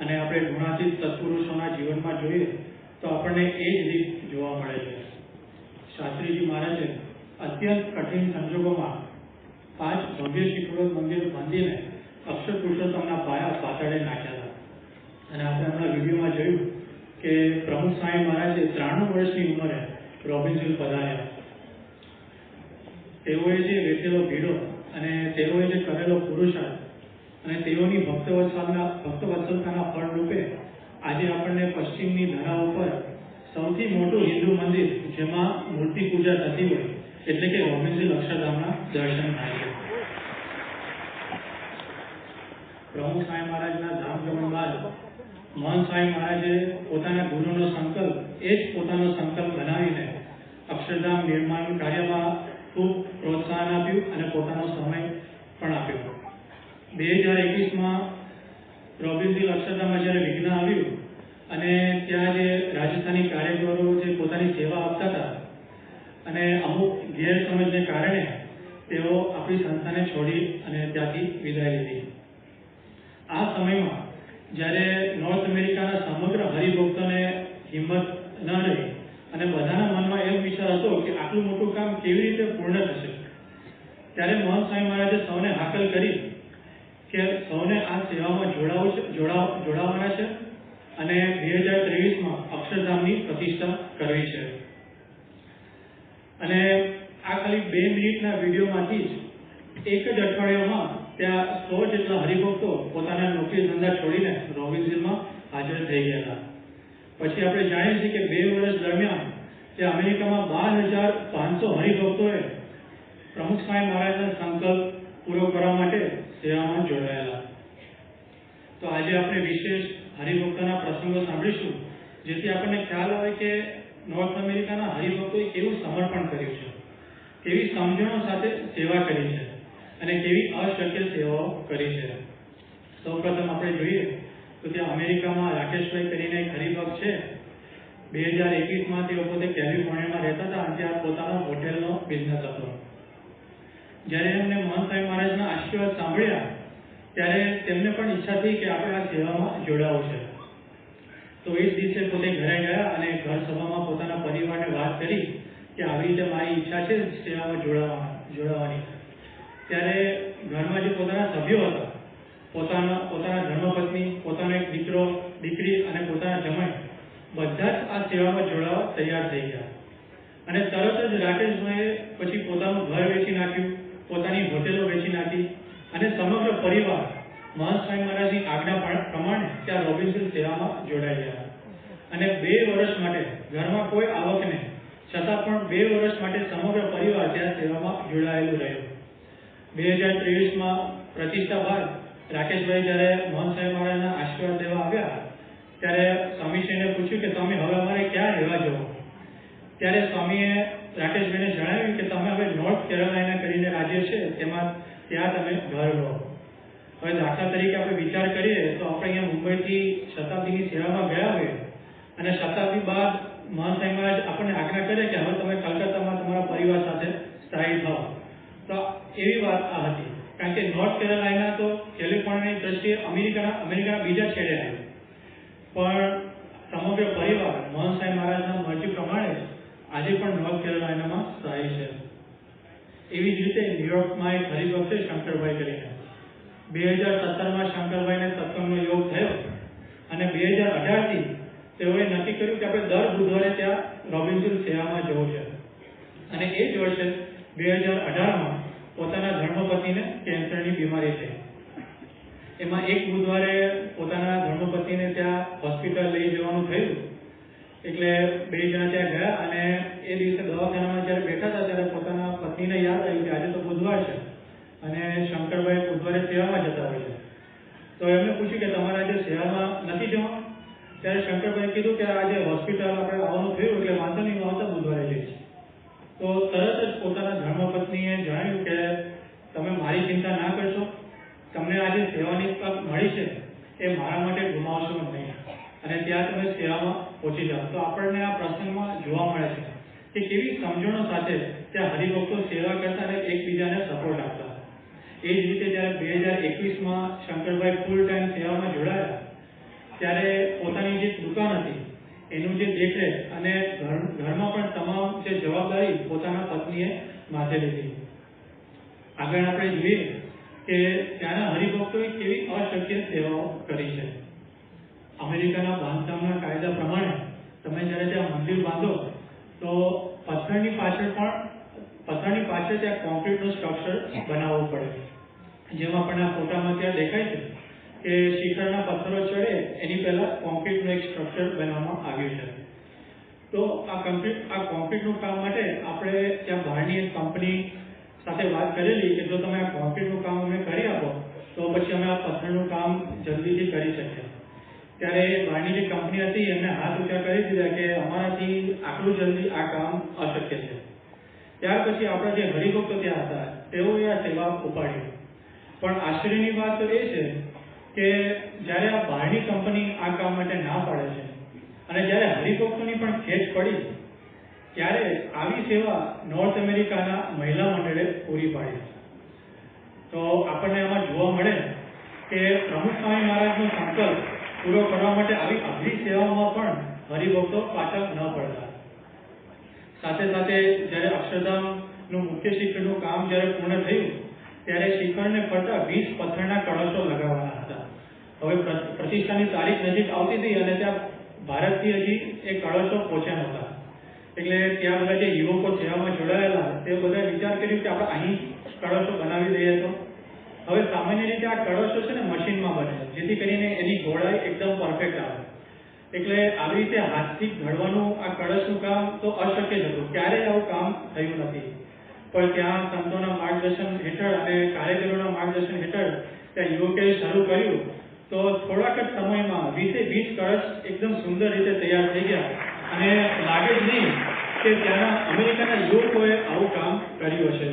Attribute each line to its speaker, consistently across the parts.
Speaker 1: અને આપણે ગુણાતીત સત્પુરુષોના જીવનમાં જોઈએ તો આપણને એ જ રીત જોવા મળે છે. શાસ્ત્રીજી મહારાજે અત્યંત કઠિન સંજોગોમાં પાંચ ભવ્ય શિખરો મંદિર બાંધીને અક્ષર પુરુષોત્તમના પાયા પાતળે નાખ્યા હતા. અને આપણે હમણાં વિડીયોમાં જોયું કે પ્રમુખ સ્વામી મહારાજે ત્રાણું વર્ષની ઉંમરે રોબિન્સન પધાર્યા. તેઓએ જે વેચેલો ભીડો અને તેઓએ જે કરેલો પુરુષાર્થ અને તેઓની ભક્તવત્સલના ભક્તવત્સલતાના ફળ રૂપે આજે આપણને પશ્ચિમની ધરા ઉપર સૌથી મોટું હિન્દુ મંદિર, જેમાં મૂર્તિ પૂજા થતી હોય, એટલે કે રોબિન્સન અક્ષરધામના દર્શન થાય છે. પ્રમુખ સ્વામી મહારાજના ધામ ગમન બાદ મોહન સ્વામી મહારાજે પોતાના ગુરુનો સંકલ્પ, એ જ પોતાનો સંકલ્પ બનાવીને અક્ષરધામ નિર્માણ કાર્યમાં ખૂબ પ્રોત્સાહન આપ્યું અને પોતાનો સમય પણ આપ્યો. બે હજાર એકવીસમાં રોબિન્સી અક્ષરધામમાં જ્યારે વિઘ્ન આવ્યું અને ત્યાં જે રાજસ્થાની કાર્યકરો જે પોતાની સેવા આપતા હતા અને અમુક ગેરસમજને કારણે તેઓ આપણી સંસ્થાને છોડી અને ત્યાંથી વિદાય લીધી. આ સમયમાં જ્યારે નોર્થ અમેરિકાના સમગ્ર હરિભક્તોને હિંમત ન રહી અને બધાના મનમાં એમ વિચાર હતો કે આટલું મોટું કામ કેવી રીતે પૂર્ણ થશે? ત્યારે મોહન સ્વામી મહારાજે સૌને હાકલ કરી કે સૌને આ સેવામાં જોડાવું છે, જોડાવ, જોડાવાના છે અને બે હજાર ત્રેવીસમાં અક્ષરધામની પ્રતિષ્ઠા કરવી છે. અને આ ખાલી બે મિનિટના વિડીયોમાંથી જ એક જ અઠવાડિયામાં ત્યાં સો જેટલા હરિભક્તો પોતાના નોકરી ધંધા છોડીને રોબિન્સનમાં હાજર થઈ ગયા હતા. પછી આપણે જાણીએ છીએ કે બે વર્ષ દરમિયાન તે અમેરિકામાં બાર હજાર પાંચસો હરિભક્તોએ પ્રમુખ સ્વામી મહારાજના સંકલ્પ પૂરો કરવા માટે સેવામાં જોડાયેલા. તો આજે આપણે વિશેષ હરિભક્તોના પ્રસંગો સાંભળીશું, જેથી આપણને ખ્યાલ આવે કે નોર્થ અમેરિકાના હરિભક્તોએ કેવું સમર્પણ કર્યું છે, કેવી સમજણો સાથે સેવા કરી છે અને કેવી અશક્ય સેવાઓ કરી છે. સૌપ્રથમ આપણે જોઈએ તો ત્યાં અમેરિકામાં રાકેશભાઈ કરીને એક હરિભક્ત છે. બે હજાર એકવીસમાં તેઓ પોતે કેલિફોર્નિયામાં રહેતા હતા અને ત્યાં પોતાનો હોટેલનો બિઝનેસ હતો. જ્યારે એમને મહંત મહારાજના આશીર્વાદ સાંભળ્યા, ત્યારે તેમને પણ ઈચ્છા થઈ કે આપણે આ સેવામાં જોડાવું છે. તો એ જ દિવસે પોતે ઘરે ગયા અને ઘર સભામાં પોતાના પરિવારને વાત કરી કે આવી રીતે મારી ઈચ્છા છે સેવામાં જોડાવા, જોડાવાની. ત્યારે ઘરમાં જે પોતાના સભ્યો હતા, પોતાના પોતાના ધર્મપત્ની, પોતાનો એક દીકરો, દીકરી અને પોતાના જમાઈ બધા જ આ સેવામાં જોડાવા તૈયાર થઈ ગયા. અને તરત જ રાકેશભાઈએ પછી પોતાનું ઘર વેચી નાખ્યું. પોતાની હોટેલો વેચી નાખી અને સમગ્ર પરિવાર મહંત સ્વામી મહારાજની આજ્ઞા પ્રમાણે ત્યાં રોબિન્સન સેવામાં જોડાઈ ગયા. અને બે વર્ષ માટે ઘરમાં કોઈ આવક નહીં. છતાં પણ બે વર્ષ માટે સમગ્ર પરિવાર ત્યાં સેવામાં જોડાયેલું રહ્યું. બે હજાર ત્રેવીસમાં પ્રતિષ્ઠા બાદ રાકેશભાઈ જ્યારે સાહેબ મહારાજના આશીર્વાદ લેવા આવ્યા, ત્યારે સ્વામીશ્રીને પૂછ્યું કે સ્વામી, હવે અમારે ક્યાં રહેવા જવું? ત્યારે સ્વામીએ રાકેશભાઈને જણાવ્યું કે તમે હવે નોર્થ કેરોલાઇના કરીને રાજ્ય છે તેમાં ત્યાં તમે ઘર લો હવે દાખલા તરીકે આપણે વિચાર કરીએ તો આપણે અહીંયા મુંબઈથી શતાબ્દીની સેવામાં ગયા હોઈએ અને શતાબ્દી બાદ મહારાજ આપણને આજ્ઞા કરે કે હવે તમે કલકત્તામાં તમારા પરિવાર સાથે સ્થાયી થાઓ. તો એવી વાત આ હતી. કારણ કે નોર્થ કેરોલાઇના તો કેલિફોર્નિયાની દ્રષ્ટિએ અમેરિકાના અમેરિકાના બીજા છેડે આવ્યું. પણ સમગ્ર પરિવાર મોહન સાહેબ મહારાજના મરજી પ્રમાણે આજે પણ નોર્થ કેરોલાઇનામાં સ્થાયી છે. એવી જ રીતે ન્યુયોર્કમાં એક હરિભક્ત શંકરભાઈ કરીને બે હજાર સત્તરમાં શંકરભાઈને સત્સંગનો યોગ થયો અને બે હજાર અઢારથી તેઓએ નક્કી કર્યું કે આપણે દર બુધવારે ત્યાં રોબિન્સન સેવામાં જવું છે. અને એ જ વર્ષે બે હજાર અઢારમાં પોતાના ધર્મપતિને કેન્સરની બીમારી થઈ. એમાં એક બુધવારે પોતાના ધર્મપતિને ત્યાં હોસ્પિટલ લઈ જવાનું થયું. એટલે બે જણા ત્યાં ગયા અને એ દિવસે દવાખાનામાં જ્યારે બેઠા હતા ત્યારે પોતાના પત્નીને યાદ આવ્યું કે આજે તો બુધવાર છે. અને શંકરભાઈ બુધવારે સેવામાં જતા હોય છે. તો એમને પૂછ્યું કે તમારે આજે સેવામાં નથી જવા? ત્યારે શંકરભાઈ કીધું કે આજે હોસ્પિટલ આપણે આવવાનું થયું એટલે વાંધો નહીં આવતા બુધવારે જઈશ. તો તરત જ પોતાના ધર્મપત્નીએ જણાવ્યું કે તમે મારી ચિંતા ના કરશો. તમને આજે સેવાની તક મળી છે. એ મારા માટે ગુમાવશો નહીં. અને ત્યાં તમે સેવામાં પહોંચી જાઓ. તો આપણને આ પ્રસંગમાં જોવા મળે છે કે કેવી સમજણો સાથે ત્યાં હરિભક્તો સેવા કરતા અને એકબીજાને સપોર્ટ આપતા. એ જ રીતે જ્યારે બે હજાર એકવીસમાં શંકરભાઈ ફૂલ ટાઈમ સેવામાં જોડાયા, ત્યારે પોતાની જે દુકાન હતી, એનું જે દેખરેખ અને ઘર, ઘરમાં પણ તમામ જે જવાબદારી પોતાના પત્નીએ માથે લીધી. આગળ આપણે જોઈએ કે ત્યાંના હરિભક્તોએ કેવી અશક્ય સેવાઓ કરી છે. અમેરિકાના બાંધકામના કાયદા પ્રમાણે તમે જ્યારે ત્યાં મંદિર બાંધો, તો પથ્થરની પાછળ પણ પથ્થરની પાછળ ત્યાં કોન્ક્રીટનું સ્ટ્રક્ચર બનાવવું પડે જેમાં પણ આ ફોટામાં ત્યાં દેખાય છે કે શિખરના પથ્થરો ચડે એની પહેલાં કોન્ક્રીટનું એક સ્ટ્રક્ચર બનાવવામાં આવ્યું છે. તો આ કોન્ક્રીટ આ કોન્ક્રીટનું કામ માટે આપણે ત્યાં બહારની એક કંપની સાથે વાત કરેલી કે જો તમે આ કોન્ક્રીટનું કામ અમને કરી આપો તો પછી અમે આ પથ્થરનું કામ જલ્દીથી કરી શકીએ. ત્યારે બહારની જે કંપની હતી એમને હાથ ઊંચા કરી દીધા કે અમારાથી આટલું જલ્દી આ કામ અશક્ય છે. ત્યાર પછી આપણા જે હરિભક્તો ત્યાં હતા, તેઓએ આ સેવા ઉપાડી. પણ આશ્ચર્યની વાત એ છે કે જ્યારે આ બહારની કંપની આ કામ માટે ના પાડે છે અને જ્યારે હરિભક્તોની પણ ખેંચ પડી, ત્યારે આવી સેવા નોર્થ અમેરિકાના મહિલા મંડળે પૂરી પાડી. તો આપણને આમાં જોવા મળે કે પ્રમુખ સ્વામી મહારાજનો સંકલ્પ પૂરો કરવા માટે આવી અઘરી સેવાઓમાં પણ હરિભક્તો પાછળ ન પડતા. સાથે સાથે જ્યારે અક્ષરધામનું મુખ્ય શિખરનું કામ જ્યારે પૂર્ણ થયું, ત્યારે શિખરને ફરતા વીસ પથ્થરના કળશો લગાવવાના હતા. હવે પ્ર- પ્રતિષ્ઠાની તારીખ નજીક આવતી હતી અને ત્યાં ભારતથી હજી એ કળશો પહોંચ્યા નહોતા. એટલે ત્યાં બધા જે યુવકો સેવામાં જોડાયેલા, તે બધા વિચાર કર્યું કે આપણે અહીં કળશો બનાવી દઈએ તો. હવે સામાન્ય રીતે આ કળશો છે ને મશીનમાં બને, જેથી કરીને એની ગોળાઈ એકદમ પરફેક્ટ આવે. એટલે આવી રીતે હાથથી ઘડવાનું આ કળશનું કામ તો અશક્ય જ હતું. ક્યારેય આવું કામ થયું નથી. પણ ત્યાં સંતોના માર્ગદર્શન હેઠળ અને કાર્યકરોના માર્ગદર્શન હેઠળ ત્યાં યુવકે શરૂ કર્યું. તો થોડાક જ સમયમાં વીસે વીસ કળશ એકદમ સુંદર રીતે તૈયાર થઈ ગયા. અને લાગે જ નહીં કે ત્યાંના અમેરિકાના યુવકોએ આવું કામ કર્યું હશે.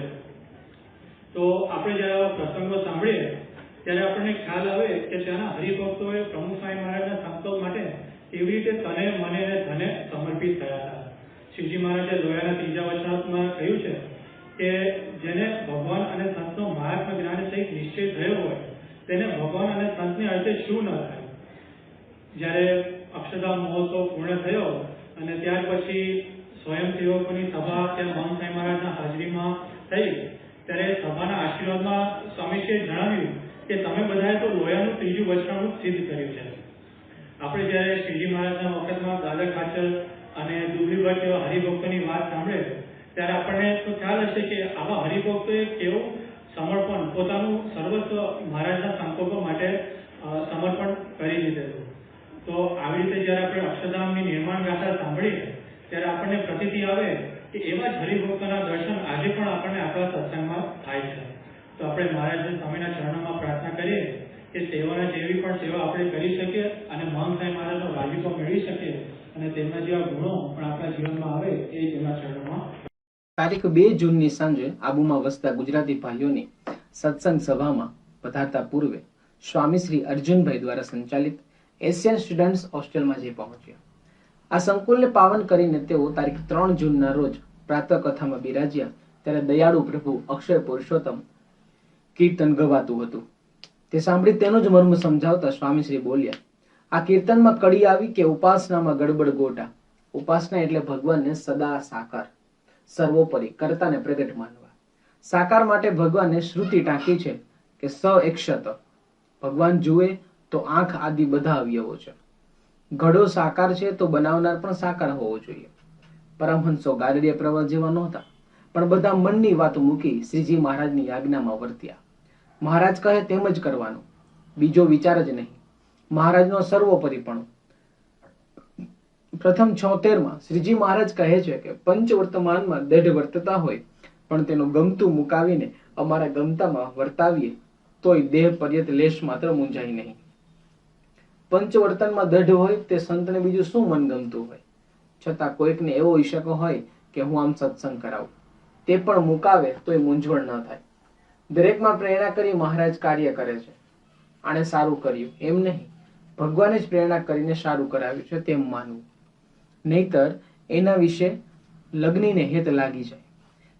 Speaker 1: તો આપણે જ્યારે પ્રસંગો સાંભળીએ, ત્યારે આપણને ખ્યાલ આવે કે ત્યાંના હરિભક્તોએ પ્રમુખ સ્વામી મહારાજના સંતો માટે કેવી રીતે તને મને અને ધને સમર્પિત થયા હતા. શિવજી મહારાજે લોયાના ત્રીજા વચનાત્મા કહ્યું છે કે જેને ભગવાન અને સંતનો મહાત્મા જ્ઞાન સહિત નિશ્ચય થયો હોય, તેને ભગવાન અને સંતની અર્થે શું ન થાય? જ્યારે અક્ષરધામ મહોત્સવ પૂર્ણ થયો અને ત્યાર પછી સ્વયંસેવકોની સભા ત્યાં મહંત સાંઈ મહારાજના હાજરીમાં થઈ, ત્યારે સભાના આશીર્વાદમાં સ્વામીશ્રીએ જણાવ્યું કે તમે બધાએ તો લોયાનું ત્રીજું વચનામૃત સિદ્ધ કર્યું છે. આપણે જ્યારે શ્રીજી મહારાજના વખતમાં દાદા ખાચર અને દુબળીભટ્ટ જેવા હરિભક્તોની વાત સાંભળે ત્યારે આપણને તો ખ્યાલ હશે કે આવા હરિભક્તોએ કેવું સમર્પણ, પોતાનું સર્વસ્વ મહારાજના સંકલ્પો માટે સમર્પણ કરી દીધેલું તો આવી રીતે જ્યારે આપણે અક્ષરધામની નિર્માણ ગાથા સાંભળીએ, ત્યારે આપણને પ્રતિતિ આવે કે એવા જ હરિભક્તોના દર્શન આજે પણ આપણને આપણા સત્સંગમાં થાય છે. તો આપણે મહારાજ સ્વામીના ચરણોમાં પ્રાર્થના કરીએ. કે સેવાના જેવી પણ સેવા આપણે કરી શકીએ અને મહંત સાહેબ મહારાજનો રાજીપો મેળવી શકીએ અને તેમના જેવા ગુણો પણ આપણા જીવનમાં આવે એ તેમના ચરણોમાં.
Speaker 2: તારીખ બે જૂનની સાંજે આબુમાં વસતા ગુજરાતી ભાઈઓની સત્સંગ સભામાં પધારતા પૂર્વે સ્વામી શ્રી અર્જુનભાઈ દ્વારા સંચાલિત એશિયન સ્ટુડન્ટ્સ હોસ્ટેલમાં જઈ પહોંચ્યા. આ સંકુલને પાવન કરીને તેઓ તારીખ ત્રણ જૂનના રોજ પ્રાતઃ કથામાં બિરાજ્યા ત્યારે દયાળુ પ્રભુ અક્ષય પુરુષોત્તમ કીર્તન ગવાતું હતું. તે સાંભળી તેનો જ મર્મ સમજાવતા સ્વામી શ્રી બોલ્યા, આ કીર્તનમાં કડી આવી કે ઉપાસનામાં ગડબડ ગોટા? ઉપાસના એટલે ભગવાનને સદા સાકાર. સર્વોપરી કરતાને પ્રગટ માનવા. સાકાર માટે ભગવાને શ્રુતિ ટાંકી છે કે સ એક્ષત ભગવાન જુએ તો આંખ આદિ બધા અવયવો છે. ઘડો સાકાર છે તો બનાવનાર પણ સાકાર હોવો જોઈએ. પરમહંસો ગારડીય પ્રવાસ જેવા નહોતા. પણ બધા મનની વાત મૂકી શ્રીજી મહારાજની આજ્ઞામાં વર્ત્યા. મહારાજ કહે તેમ જ કરવાનું. બીજો વિચાર જ નહીં. મહારાજનો સર્વોપરીપણું. પ્રથમ છોતેરમાં શ્રીજી મહારાજ કહે છે કે પંચ વર્તમાનમાં દેઢ વર્તતા હોય, પણ તેનું ગમતું મુકાવીને અમારા ગમતામાં વર્તાવીએ, તોય દેહ પર્યત લેશ માત્ર મૂંઝાય નહીં. પંચવર્તનમાં દઢ હોય, તે સંતને બીજું શું મન ગમતું હોય? છતાં કોઈકને એવો ઈશકો હોય કે હું આમ સત્સંગ કરાવું. તે પણ મુકાવે, તોય મૂંઝવણ ન થાય. દરેકમાં પ્રેરણા કરી મહારાજ કાર્ય કરે છે. આણે સારું કર્યું. એમ નહીં. ભગવાને જ પ્રેરણા કરીને સારું કરાવ્યું છે તેમ માનવું. નહીતર એના વિશે લગ્નીને હેત લાગી જાય.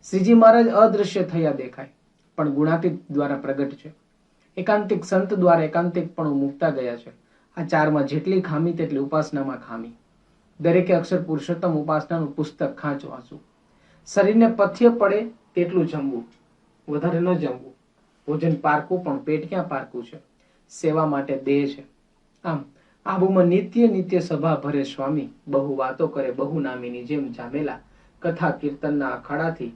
Speaker 2: શ્રીજી મહારાજ અદૃશ્ય થયા દેખાય, પણ ગુણાતીત દ્વારા પ્રગટ છે. એકાંતિક સંત દ્વારા એકાંતિક પણ મુકતા ગયા છે. આ ચારમાં જેટલી ખામી તેટલી ઉપાસનામાં ખામી. દરેકે અક્ષર પુરુષોત્તમ ઉપાસનાનું પુસ્તક ખાંચ વાંચવું શરીરને પથ્ય પડે તેટલું જમવું. વધારે ન જમવું. ભોજન પારકું પણ પેટ ક્યાં પારકું છે? સેવા માટે દેહ છે. આમ, આબુમાં નિત્ય નિત્ય સભા ભરે સ્વામી, બહુ વાતો કરે, બહુ નામીની જેમ જામેલા, કથા કીર્તનના અખાડાથી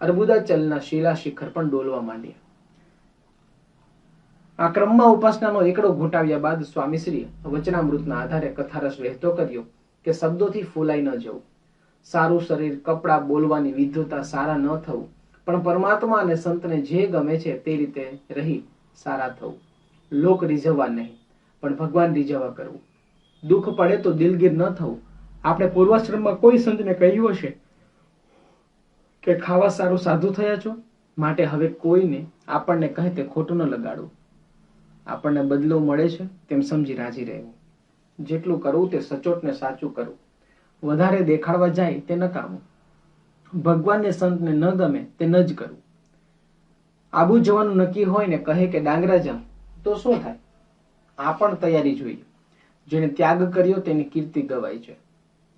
Speaker 2: અર્બુદાચલના શિલા શિખર પણ ડોલવા માંડ્યા. આ ક્રમમાં ઉપાસનાનો એકડો ઘૂંટાવ્યા બાદ સ્વામીશ્રી વચનામૃતના આધારે કથારસ વહેતો કર્યો કે શબ્દોથી ફૂલાઈ ન જવું. સારું શરીર, કપડાં બોલવાની વિદ્વતા સારા ન થવું. પણ પરમાત્મા અને સંતને જે ગમે છે તે રીતે રહી સારા થવું. લોક રીઝવવા નહીં, પણ ભગવાન રીઝવવા કરવું. દુઃખ પડે તો દિલગીર ન થવું. આપણે પૂર્વાશ્રમમાં કોઈ સંતને કહ્યું હશે કે ખાવા સારું સાધુ થયા છો? માટે હવે કોઈને આપણને કહે તે ખોટું ન લગાડવું. આપણને બદલો મળે છે તેમ સમજી રાજી રહેવું. જેટલું કરવું તે સચોટ ને સાચું કરવું. વધારે દેખાડવા જાય તે નકામું ભગવાનને સંતને ન ગમે તે ન જ કરવું આબુ જવાનું નક્કી હોય ને કહે કે, ડાંગરા જામ તો શું થાય? આ પણ તૈયારી જોઈએ. જેને ત્યાગ કર્યો તેની કીર્તિ ગવાય છે.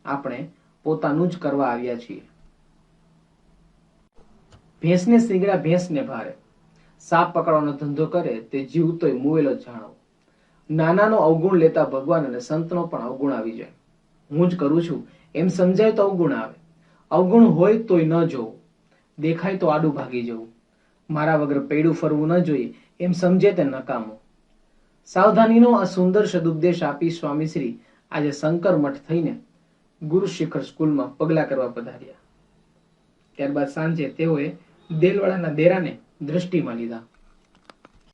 Speaker 2: આપણે પોતાનું જ કરવા આવ્યા છીએ. ભેંસને સીગડા ભેંસને ભારે. સાપ પકડવાનો ધંધો કરે, તે જીવતોય મુવેલો જાણો નાનાનો અવગુણ લેતા ભગવાન અને સંતનો પણ અવગુણ આવી જાય. હું જ કરું છું. એમ સમજાય તો અવગુણ આવે. અવગુણ હોય તોય ન જોવું દેખાય તો આડું ભાગી જવું મારા વગર પૈડું ફરવું ન જોઈએ, એમ સમજે તે નકામું. સાવધાનીનો આ સુંદર સદુપદેશ આપી સ્વામીશ્રી આજે શંકર મઠ થઈને ગુરુ શિખર સ્કૂલમાં પગલા કરવા પધાર્યા. ત્યારબાદ સાંજે તેઓએ દેલવાડાના દેરાને દ્રષ્ટિમાં લીધા.